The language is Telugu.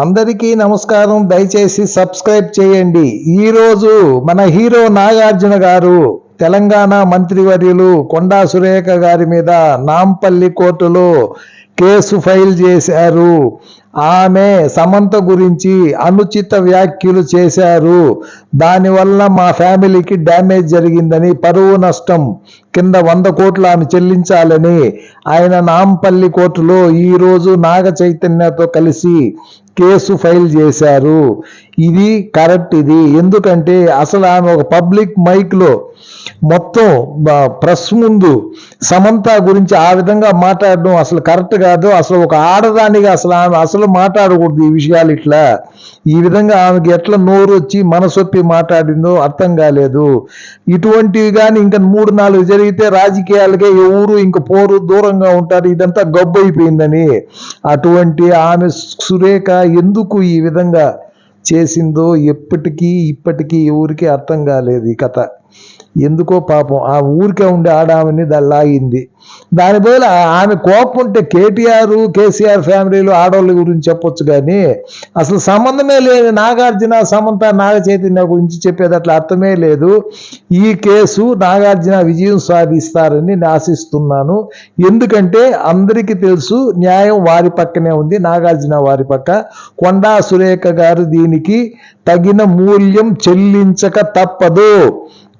అందరికీ నమస్కారం. దయచేసి సబ్స్క్రైబ్ చేయండి. ఈరోజు మన హీరో నాగార్జున గారు తెలంగాణ మంత్రివర్యులు కొండా సురేఖ గారి మీద నాంపల్లి కోర్టులో కేసు ఫైల్ చేశారు. ఆమె సమంత గురించి అనుచిత వ్యాఖ్యలు చేశారు. దానివల్ల మా ఫ్యామిలీకి డ్యామేజ్ జరిగిందని పరువు నష్టం కింద వంద కోట్లు ఆమె చెల్లించాలని ఆయన నాంపల్లి కోర్టులో ఈరోజు నాగ చైతన్యతో కలిసి కేసు ఫైల్ చేశారు. ఇది కరెక్ట్ ఇది. ఎందుకంటే అసలు ఆమె ఒక పబ్లిక్ మైక్లో మొత్తం ప్రెస్ ముందు సమంత గురించి ఆ విధంగా మాట్లాడడం అసలు కరెక్ట్ కాదు. అసలు ఒక ఆడదానిగా అసలు ఆమె అసలు మాట్లాడకూడదు ఈ విషయాలు ఇట్లా. ఈ విధంగా ఆమెకి ఎట్లా నోరు వచ్చి మనసొప్పి మాట్లాడిందో అర్థం కాలేదు. ఇటువంటివి కానీ ఇంకా మూడు నాలుగు జరిగితే రాజకీయాలకే ఎవరు ఇంక పోరు దూరంగా ఉంటారు ఇదంతా గబ్బు అయిపోయిందని అటువంటి ఆమె సురేఖ ఎందుకు ఈ విధంగా చేసిందో ఎప్పటికీ ఇప్పటికీ ఎవరికి అర్థం కాలేదు ఈ కథ. ఎందుకో పాపం ఆ ఊరికే ఉండే ఆడామని దాన్ని లాగింది దాని బదులు ఆమె కోపం ఉంటే కేటీఆర్ కేసీఆర్ ఫ్యామిలీలు ఆడవాళ్ళ గురించి చెప్పొచ్చు కానీ అసలు సంబంధమే లేదు నాగార్జున సమంత నాగ చైతన్య గురించి చెప్పేది అట్లా అర్థమే లేదు. ఈ కేసు నాగార్జున విజయం సాధిస్తారని నేను ఆశిస్తున్నాను. ఎందుకంటే అందరికీ తెలుసు న్యాయం వారి పక్కనే ఉంది నాగార్జున వారి పక్క. కొండా సురేఖ గారు దీనికి తగిన మూల్యం చెల్లించక తప్పదు.